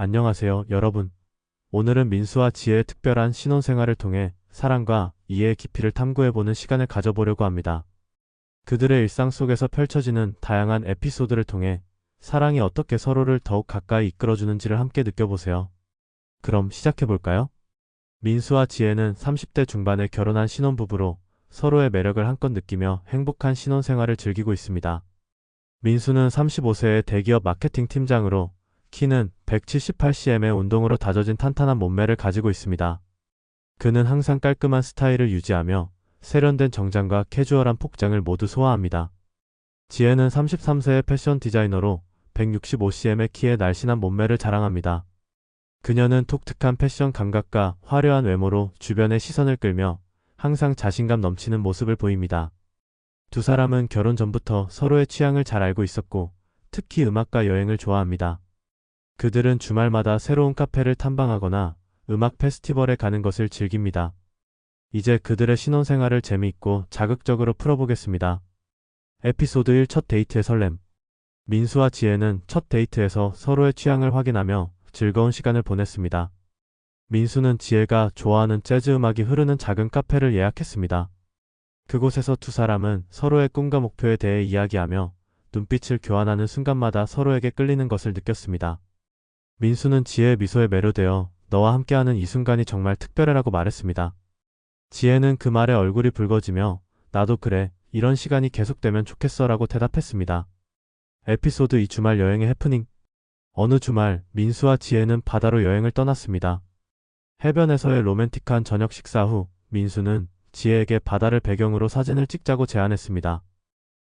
안녕하세요, 여러분. 오늘은 민수와 지혜의 특별한 신혼생활을 통해 사랑과 이해의 깊이를 탐구해보는 시간을 가져보려고 합니다. 그들의 일상 속에서 펼쳐지는 다양한 에피소드를 통해 사랑이 어떻게 서로를 더욱 가까이 이끌어주는지를 함께 느껴보세요. 그럼 시작해볼까요? 민수와 지혜는 30대 중반에 결혼한 신혼부부로 서로의 매력을 한껏 느끼며 행복한 신혼생활을 즐기고 있습니다. 민수는 35세의 대기업 마케팅 팀장으로 키는 178cm의 운동으로 다져진 탄탄한 몸매를 가지고 있습니다. 그는 항상 깔끔한 스타일을 유지하며 세련된 정장과 캐주얼한 복장을 모두 소화합니다. 지혜는 33세의 패션 디자이너로 165cm의 키에 날씬한 몸매를 자랑합니다. 그녀는 독특한 패션 감각과 화려한 외모로 주변의 시선을 끌며 항상 자신감 넘치는 모습을 보입니다. 두 사람은 결혼 전부터 서로의 취향을 잘 알고 있었고 특히 음악과 여행을 좋아합니다. 그들은 주말마다 새로운 카페를 탐방하거나 음악 페스티벌에 가는 것을 즐깁니다. 이제 그들의 신혼생활을 재미있고 자극적으로 풀어보겠습니다. 에피소드 1 첫 데이트의 설렘. 민수와 지혜는 첫 데이트에서 서로의 취향을 확인하며 즐거운 시간을 보냈습니다. 민수는 지혜가 좋아하는 재즈 음악이 흐르는 작은 카페를 예약했습니다. 그곳에서 두 사람은 서로의 꿈과 목표에 대해 이야기하며 눈빛을 교환하는 순간마다 서로에게 끌리는 것을 느꼈습니다. 민수는 지혜의 미소에 매료되어 너와 함께하는 이 순간이 정말 특별해라고 말했습니다. 지혜는 그 말에 얼굴이 붉어지며 나도 그래, 이런 시간이 계속되면 좋겠어라고 대답했습니다. 에피소드 2 주말 여행의 해프닝. 어느 주말 민수와 지혜는 바다로 여행을 떠났습니다. 해변에서의 로맨틱한 저녁 식사 후 민수는 지혜에게 바다를 배경으로 사진을 찍자고 제안했습니다.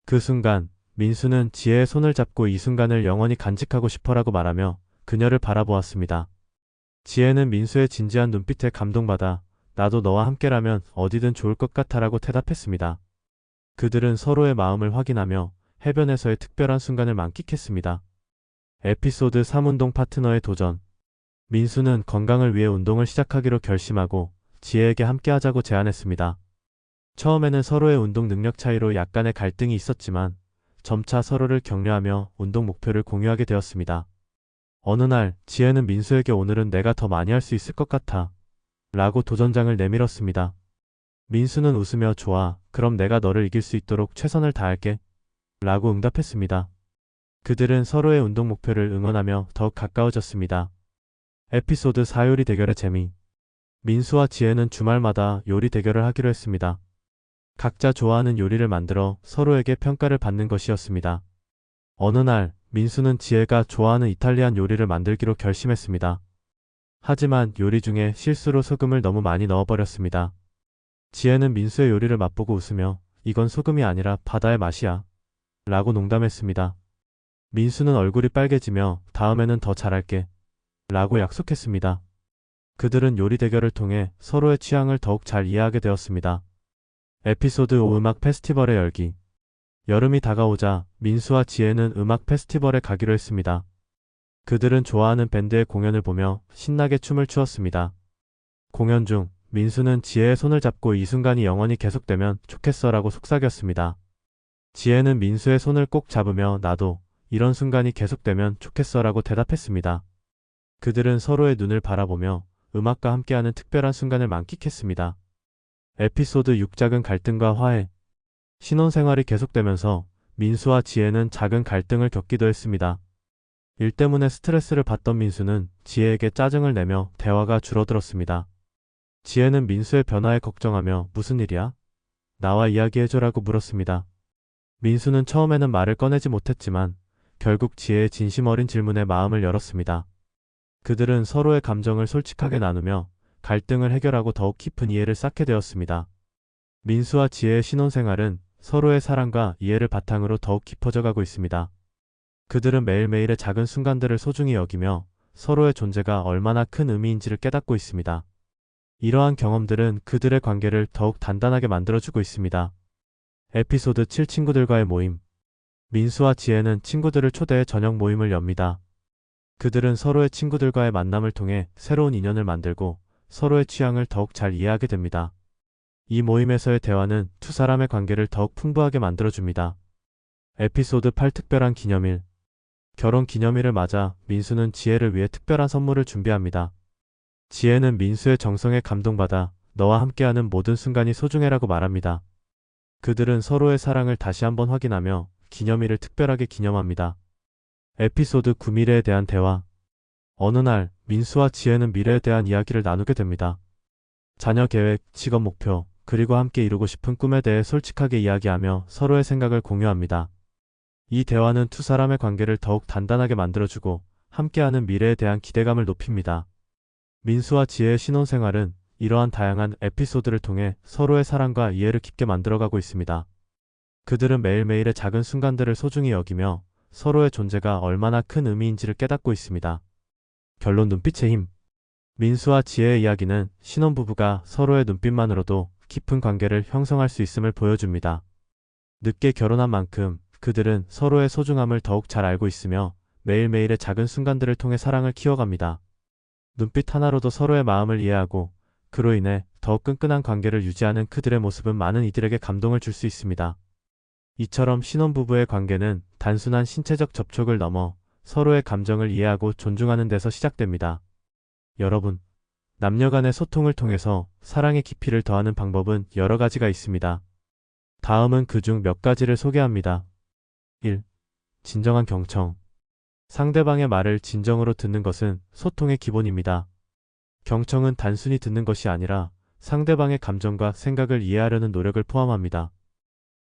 그 순간 민수는 지혜의 손을 잡고 이 순간을 영원히 간직하고 싶어라고 말하며 그녀를 바라보았습니다. 지혜는 민수의 진지한 눈빛에 감동받아 나도 너와 함께라면 어디든 좋을 것 같아라고 대답했습니다. 그들은 서로의 마음을 확인하며 해변에서의 특별한 순간을 만끽했습니다. 에피소드 3 운동 파트너의 도전. 민수는 건강을 위해 운동을 시작하기로 결심하고 지혜에게 함께하자고 제안했습니다. 처음에는 서로의 운동 능력 차이로 약간의 갈등이 있었지만 점차 서로를 격려하며 운동 목표를 공유하게 되었습니다. 어느 날 지혜는 민수에게 오늘은 내가 더 많이 할 수 있을 것 같아 라고 도전장을 내밀었습니다. 민수는 웃으며 좋아 그럼 내가 너를 이길 수 있도록 최선을 다할게 라고 응답했습니다. 그들은 서로의 운동 목표를 응원하며 더욱 가까워졌습니다. 에피소드 4 요리 대결의 재미 민수와 지혜는 주말마다 요리 대결을 하기로 했습니다. 각자 좋아하는 요리를 만들어 서로에게 평가를 받는 것이었습니다. 어느 날 민수는 지혜가 좋아하는 이탈리안 요리를 만들기로 결심했습니다. 하지만 요리 중에 실수로 소금을 너무 많이 넣어버렸습니다. 지혜는 민수의 요리를 맛보고 웃으며 이건 소금이 아니라 바다의 맛이야. 라고 농담했습니다. 민수는 얼굴이 빨개지며 다음에는 더 잘할게. 라고 약속했습니다. 그들은 요리 대결을 통해 서로의 취향을 더욱 잘 이해하게 되었습니다. 에피소드 5 음악 페스티벌의 열기. 여름이 다가오자 민수와 지혜는 음악 페스티벌에 가기로 했습니다. 그들은 좋아하는 밴드의 공연을 보며 신나게 춤을 추었습니다. 공연 중 민수는 지혜의 손을 잡고 이 순간이 영원히 계속되면 좋겠어라고 속삭였습니다. 지혜는 민수의 손을 꼭 잡으며 나도 이런 순간이 계속되면 좋겠어라고 대답했습니다. 그들은 서로의 눈을 바라보며 음악과 함께하는 특별한 순간을 만끽했습니다. 에피소드 6 작은 갈등과 화해 신혼생활이 계속되면서 민수와 지혜는 작은 갈등을 겪기도 했습니다. 일 때문에 스트레스를 받던 민수는 지혜에게 짜증을 내며 대화가 줄어들었습니다. 지혜는 민수의 변화에 걱정하며 무슨 일이야? 나와 이야기해줘라고 물었습니다. 민수는 처음에는 말을 꺼내지 못했지만 결국 지혜의 진심 어린 질문에 마음을 열었습니다. 그들은 서로의 감정을 솔직하게 나누며 갈등을 해결하고 더욱 깊은 이해를 쌓게 되었습니다. 민수와 지혜의 신혼생활은 서로의 사랑과 이해를 바탕으로 더욱 깊어져 가고 있습니다. 그들은 매일매일의 작은 순간들을 소중히 여기며 서로의 존재가 얼마나 큰 의미인지를 깨닫고 있습니다. 이러한 경험들은 그들의 관계를 더욱 단단하게 만들어주고 있습니다. 에피소드 7 친구들과의 모임 민수와 지혜는 친구들을 초대해 저녁 모임을 엽니다. 그들은 서로의 친구들과의 만남을 통해 새로운 인연을 만들고 서로의 취향을 더욱 잘 이해하게 됩니다. 이 모임에서의 대화는 두 사람의 관계를 더욱 풍부하게 만들어줍니다. 에피소드 8 특별한 기념일 결혼 기념일을 맞아 민수는 지혜를 위해 특별한 선물을 준비합니다. 지혜는 민수의 정성에 감동받아 너와 함께하는 모든 순간이 소중해라고 말합니다. 그들은 서로의 사랑을 다시 한번 확인하며 기념일을 특별하게 기념합니다. 에피소드 9 미래에 대한 대화 어느 날 민수와 지혜는 미래에 대한 이야기를 나누게 됩니다. 자녀 계획, 직업 목표, 그리고 함께 이루고 싶은 꿈에 대해 솔직하게 이야기하며 서로의 생각을 공유합니다. 이 대화는 두 사람의 관계를 더욱 단단하게 만들어주고 함께하는 미래에 대한 기대감을 높입니다. 민수와 지혜의 신혼생활은 이러한 다양한 에피소드를 통해 서로의 사랑과 이해를 깊게 만들어가고 있습니다. 그들은 매일매일의 작은 순간들을 소중히 여기며 서로의 존재가 얼마나 큰 의미인지를 깨닫고 있습니다. 결론 눈빛의 힘. 민수와 지혜의 이야기는 신혼부부가 서로의 눈빛만으로도 깊은 관계를 형성할 수 있음을 보여줍니다. 늦게 결혼한 만큼 그들은 서로의 소중함을 더욱 잘 알고 있으며 매일매일의 작은 순간들을 통해 사랑을 키워갑니다. 눈빛 하나로도 서로의 마음을 이해하고 그로 인해 더욱 끈끈한 관계를 유지하는 그들의 모습은 많은 이들에게 감동을 줄 수 있습니다. 이처럼 신혼부부의 관계는 단순한 신체적 접촉을 넘어 서로의 감정을 이해하고 존중하는 데서 시작됩니다. 여러분, 남녀 간의 소통을 통해서 사랑의 깊이를 더하는 방법은 여러 가지가 있습니다. 다음은 그 중 몇 가지를 소개합니다. 1. 진정한 경청. 상대방의 말을 진정으로 듣는 것은 소통의 기본입니다. 경청은 단순히 듣는 것이 아니라 상대방의 감정과 생각을 이해하려는 노력을 포함합니다.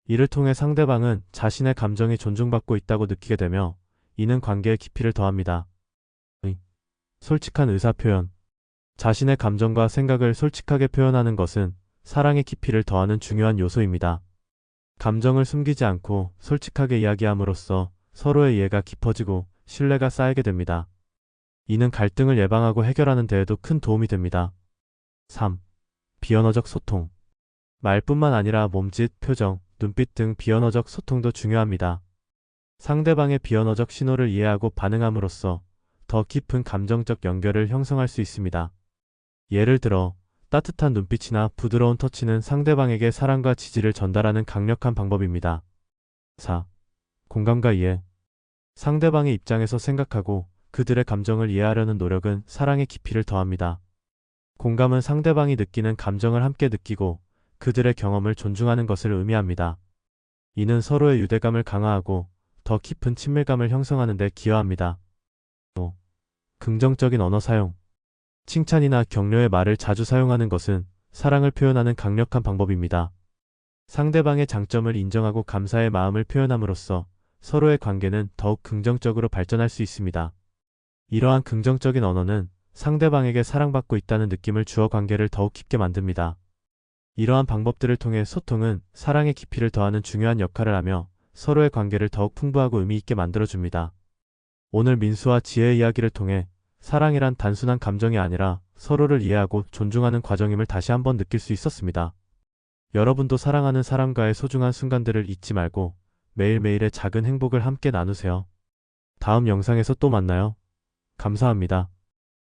이를 통해 상대방은 자신의 감정이 존중받고 있다고 느끼게 되며 이는 관계의 깊이를 더합니다. 의. 솔직한 의사표현. 자신의 감정과 생각을 솔직하게 표현하는 것은 사랑의 깊이를 더하는 중요한 요소입니다. 감정을 숨기지 않고 솔직하게 이야기함으로써 서로의 이해가 깊어지고 신뢰가 쌓이게 됩니다. 이는 갈등을 예방하고 해결하는 데에도 큰 도움이 됩니다. 3. 비언어적 소통. 말뿐만 아니라 몸짓, 표정, 눈빛 등 비언어적 소통도 중요합니다. 상대방의 비언어적 신호를 이해하고 반응함으로써 더 깊은 감정적 연결을 형성할 수 있습니다. 예를 들어, 따뜻한 눈빛이나 부드러운 터치는 상대방에게 사랑과 지지를 전달하는 강력한 방법입니다. 4. 공감과 이해. 상대방의 입장에서 생각하고 그들의 감정을 이해하려는 노력은 사랑의 깊이를 더합니다. 공감은 상대방이 느끼는 감정을 함께 느끼고 그들의 경험을 존중하는 것을 의미합니다. 이는 서로의 유대감을 강화하고 더 깊은 친밀감을 형성하는 데 기여합니다. 5. 긍정적인 언어 사용. 칭찬이나 격려의 말을 자주 사용하는 것은 사랑을 표현하는 강력한 방법입니다. 상대방의 장점을 인정하고 감사의 마음을 표현함으로써 서로의 관계는 더욱 긍정적으로 발전할 수 있습니다. 이러한 긍정적인 언어는 상대방에게 사랑받고 있다는 느낌을 주어 관계를 더욱 깊게 만듭니다. 이러한 방법들을 통해 소통은 사랑의 깊이를 더하는 중요한 역할을 하며 서로의 관계를 더욱 풍부하고 의미 있게 만들어줍니다. 오늘 민수와 지혜의 이야기를 통해 사랑이란 단순한 감정이 아니라 서로를 이해하고 존중하는 과정임을 다시 한번 느낄 수 있었습니다. 여러분도 사랑하는 사람과의 소중한 순간들을 잊지 말고 매일매일의 작은 행복을 함께 나누세요. 다음 영상에서 또 만나요. 감사합니다.